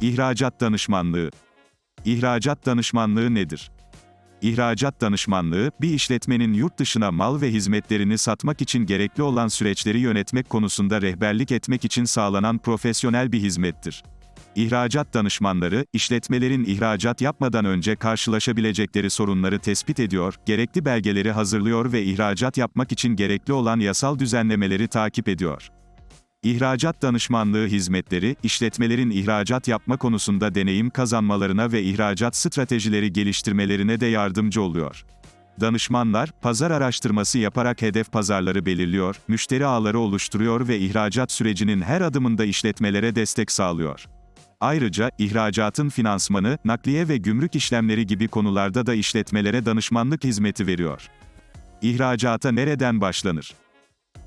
İhracat danışmanlığı. İhracat danışmanlığı nedir? İhracat danışmanlığı, bir işletmenin yurt dışına mal ve hizmetlerini satmak için gerekli olan süreçleri yönetmek konusunda rehberlik etmek için sağlanan profesyonel bir hizmettir. İhracat danışmanları, işletmelerin ihracat yapmadan önce karşılaşabilecekleri sorunları tespit ediyor, gerekli belgeleri hazırlıyor ve ihracat yapmak için gerekli olan yasal düzenlemeleri takip ediyor. İhracat danışmanlığı hizmetleri, işletmelerin ihracat yapma konusunda deneyim kazanmalarına ve ihracat stratejileri geliştirmelerine de yardımcı oluyor. Danışmanlar, pazar araştırması yaparak hedef pazarları belirliyor, müşteri ağları oluşturuyor ve ihracat sürecinin her adımında işletmelere destek sağlıyor. Ayrıca, ihracatın finansmanı, nakliye ve gümrük işlemleri gibi konularda da işletmelere danışmanlık hizmeti veriyor. İhracata nereden başlanır?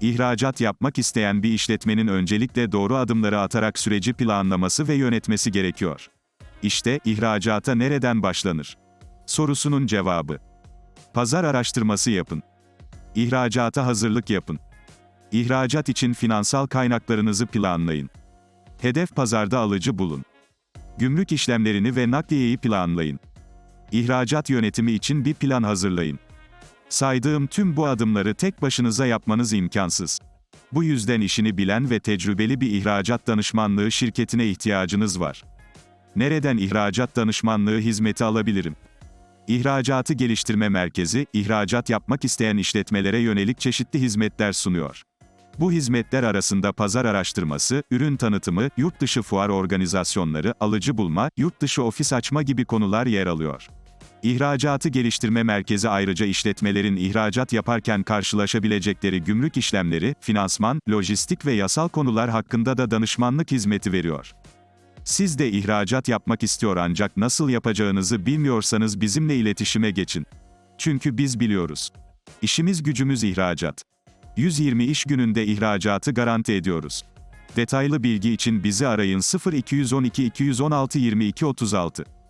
İhracat yapmak isteyen bir işletmenin öncelikle doğru adımları atarak süreci planlaması ve yönetmesi gerekiyor. İşte, ihracata nereden başlanır? Sorusunun cevabı. Pazar araştırması yapın. İhracata hazırlık yapın. İhracat için finansal kaynaklarınızı planlayın. Hedef pazarda alıcı bulun. Gümrük işlemlerini ve nakliyeyi planlayın. İhracat yönetimi için bir plan hazırlayın. Saydığım tüm bu adımları tek başınıza yapmanız imkansız. Bu yüzden işini bilen ve tecrübeli bir ihracat danışmanlığı şirketine ihtiyacınız var. Nereden ihracat danışmanlığı hizmeti alabilirim? İhracatı Geliştirme Merkezi, ihracat yapmak isteyen işletmelere yönelik çeşitli hizmetler sunuyor. Bu hizmetler arasında pazar araştırması, ürün tanıtımı, yurt dışı fuar organizasyonları, alıcı bulma, yurt dışı ofis açma gibi konular yer alıyor. İhracatı Geliştirme Merkezi ayrıca işletmelerin ihracat yaparken karşılaşabilecekleri gümrük işlemleri, finansman, lojistik ve yasal konular hakkında da danışmanlık hizmeti veriyor. Siz de ihracat yapmak istiyor ancak nasıl yapacağınızı bilmiyorsanız bizimle iletişime geçin. Çünkü biz biliyoruz. İşimiz gücümüz ihracat. 120 iş gününde ihracatı garanti ediyoruz. Detaylı bilgi için bizi arayın 0212 216 22 36.